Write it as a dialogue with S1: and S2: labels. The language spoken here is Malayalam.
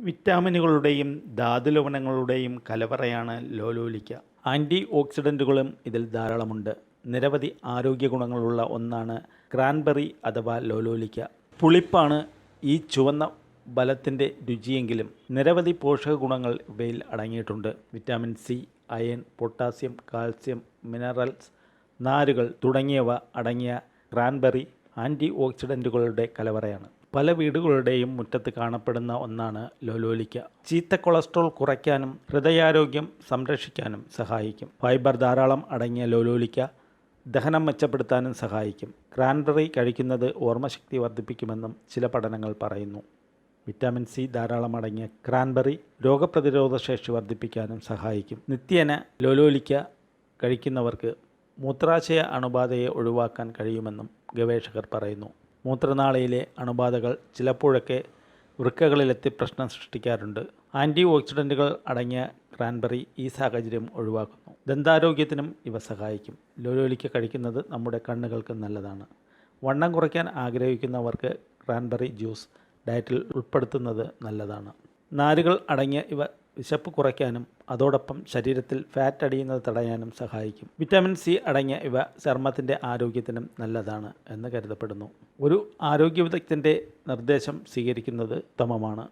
S1: വിറ്റാമിനുകളുടെയും ധാതുലവണങ്ങളുടെയും കലവറയാണ് ലോലോലിക്ക. ആന്റി ഓക്സിഡന്റുകളും ഇതിൽ ധാരാളമുണ്ട്. നിരവധി ആരോഗ്യ ഗുണങ്ങളുള്ള ഒന്നാണ് ക്രാൻബെറി അഥവാ ലോലോലിക്ക. പുളിപ്പാണ് ഈ ചുവന്ന ബലത്തിന്റെ രുചിയെങ്കിലും നിരവധി പോഷക ഗുണങ്ങൾ ഇവയിൽ അടങ്ങിയിട്ടുണ്ട്. Vitamin C iron potassium calcium minerals നാരുകൾ തുടങ്ങിയവ അടങ്ങിയ ക്രാൻബെറി ആന്റി ഓക്സിഡന്റുകളുടെ കലവറയാണ്. പല വീടുകളുടെയും മുറ്റത്ത് കാണപ്പെടുന്ന ഒന്നാണ് ലോലോലിക്ക. ചീത്ത കൊളസ്ട്രോൾ കുറയ്ക്കാനും ഹൃദയാരോഗ്യം സംരക്ഷിക്കാനും സഹായിക്കും. ഫൈബർ ധാരാളം അടങ്ങിയ ലോലോലിക്ക ദഹനം മെച്ചപ്പെടുത്താനും സഹായിക്കും. ക്രാൻബെറി കഴിക്കുന്നത് ഓർമ്മശക്തി വർദ്ധിപ്പിക്കുമെന്നും ചില പഠനങ്ങൾ പറയുന്നു. വിറ്റാമിൻ സി ധാരാളം അടങ്ങിയ ക്രാൻബെറി രോഗപ്രതിരോധ ശേഷി വർദ്ധിപ്പിക്കാനും സഹായിക്കും. നിത്യേന ലോലോലിക്ക കഴിക്കുന്നവർക്ക് മൂത്രാശയ അണുബാധയെ ഒഴിവാക്കാൻ കഴിയുമെന്നും ഗവേഷകർ പറയുന്നു. മൂത്രനാളിയിലെ അണുബാധകൾ ചിലപ്പോഴൊക്കെ വൃക്കകളിലെത്തി പ്രശ്നം സൃഷ്ടിക്കാറുണ്ട്. ആന്റി ഓക്സിഡന്റുകൾ അടങ്ങിയ ക്രാൻബെറി ഈ സാഹചര്യം ഒഴിവാക്കുന്നു. ദന്താരോഗ്യത്തിനും ഇവ സഹായിക്കും. ലോലോലിക്ക കഴിക്കുന്നത് നമ്മുടെ കണ്ണുകൾക്ക് നല്ലതാണ്. വണ്ണം കുറയ്ക്കാൻ ആഗ്രഹിക്കുന്നവർക്ക് ക്രാൻബെറി ജ്യൂസ് ഡയറ്റിൽ ഉൾപ്പെടുത്തുന്നത് നല്ലതാണ്. നാരുകൾ അടങ്ങിയ ഇവ വിശപ്പ് കുറയ്ക്കാനും അതോടൊപ്പം ശരീരത്തിൽ ഫാറ്റ് അടിയുന്നത് തടയാനും സഹായിക്കും. വിറ്റാമിൻ സി അടങ്ങിയ ഇവ ചർമ്മത്തിന്റെ ആരോഗ്യത്തിനും നല്ലതാണ് എന്ന് കരുതപ്പെടുന്നു. ഒരു ആരോഗ്യ വിദഗ്ധന്റെ നിർദ്ദേശം സ്വീകരിക്കുന്നത് ഉത്തമമാണ്.